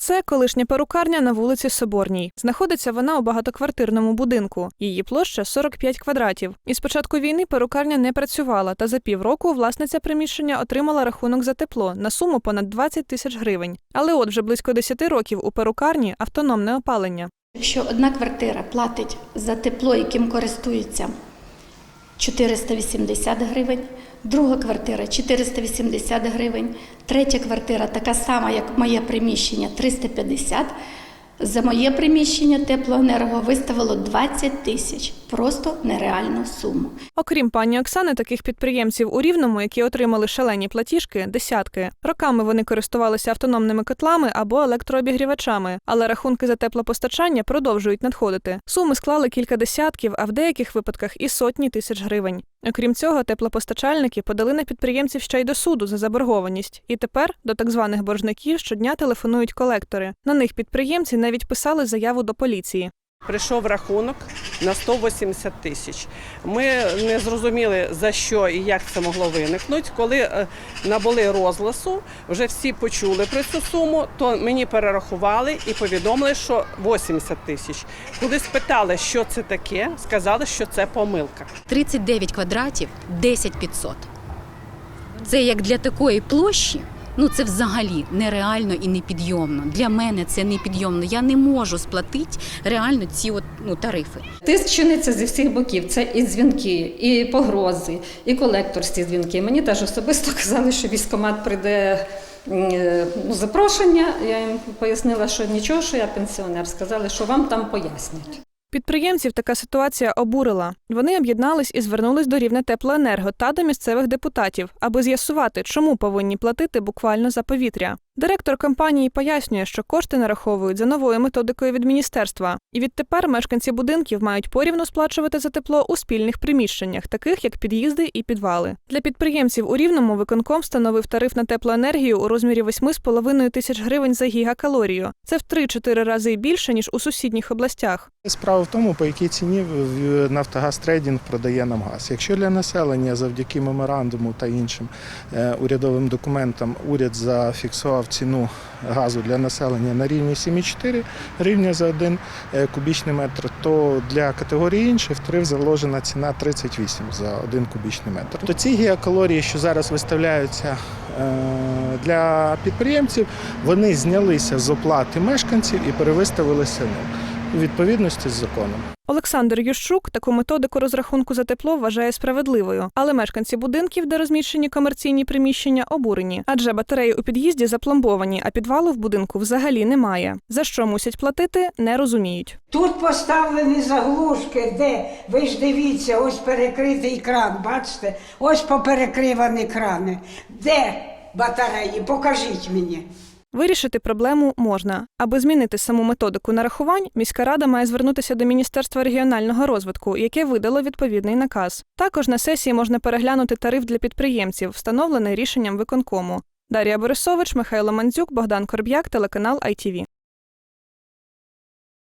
Це колишня перукарня на вулиці Соборній. Знаходиться вона у багатоквартирному будинку. Її площа 45 квадратів. І з початку війни перукарня не працювала, та за півроку власниця приміщення отримала рахунок за тепло на суму понад 20 тисяч гривень. Але от вже близько 10 років у перукарні автономне опалення. Якщо одна квартира платить за тепло, яким користується 480 гривень, друга квартира 480 гривень, третя квартира така сама, як моє приміщення 350. За моє приміщення теплоенерго виставило 20 тисяч. Просто нереальну суму. Окрім пані Оксани, таких підприємців у Рівному, які отримали шалені платіжки, десятки. Роками вони користувалися автономними котлами або електрообігрівачами, але рахунки за теплопостачання продовжують надходити. Суми склали кілька десятків, а в деяких випадках і сотні тисяч гривень. Окрім цього, теплопостачальники подали на підприємців ще й до суду за заборгованість. І тепер до так званих боржників щодня телефонують колектори. На них підприємці навіть писали заяву до поліції. Прийшов рахунок на 180 тисяч. Ми не зрозуміли за що і як це могло виникнути. Коли е, набули розгласу, вже всі почули про цю суму, то мені перерахували і повідомили, що 80 тисяч. Коли спитали, що це таке, сказали, що це помилка. 39 квадратів 10 500. Це як для такої площі, ну це взагалі нереально і непідйомно. Для мене це непідйомно. Я не можу сплатити реально ці от, ну, тарифи. Тиск чиниться зі всіх боків. Це і дзвінки, і погрози, і колекторські дзвінки. Мені теж особисто казали, що військкомат прийде е, ну, запрошення. Я їм пояснила, що нічого, що я пенсіонер. Сказали, що вам там пояснять. Підприємців така ситуація обурила. Вони об'єднались і звернулись до рівне теплоенерго та до місцевих депутатів, аби з'ясувати, чому повинні платити буквально за повітря. Директор компанії пояснює, що кошти нараховують за новою методикою від міністерства, і відтепер мешканці будинків мають порівну сплачувати за тепло у спільних приміщеннях, таких як під'їзди і підвали. Для підприємців у рівному виконком встановив тариф на теплоенергію у розмірі 8,5 тисяч гривень за гігакалорію. Це в 3-4 рази більше ніж у сусідніх областях. Справа в тому, по якій ціні Нафтогаз Трейдінг продає нам газ. Якщо для населення завдяки меморандуму та іншим е, урядовим документам уряд зафіксував ціну газу для населення на рівні 7,4 гривня за один е, кубічний метр, то для категорії інших в тариф заложена ціна 38 за один кубічний метр. То ці гіакалорії, що зараз виставляються е, для підприємців, вони знялися з оплати мешканців і перевиставилися ним у відповідності з законом. Олександр Ющук таку методику розрахунку за тепло вважає справедливою, але мешканці будинків, де розміщені комерційні приміщення, обурені, адже батареї у під'їзді запломбовані, а підвалу в будинку взагалі немає. За що мусять платити, не розуміють. Тут поставлені заглушки, де ви ж дивіться, ось перекритий кран, бачите? Ось поперекривані крани. Де батареї? Покажіть мені. Вирішити проблему можна. Аби змінити саму методику нарахувань, міська рада має звернутися до Міністерства регіонального розвитку, яке видало відповідний наказ. Також на сесії можна переглянути тариф для підприємців, встановлений рішенням виконкому. Дар'я Борисович, Михайло Мандзюк, Богдан Корб'як, телеканал ITV.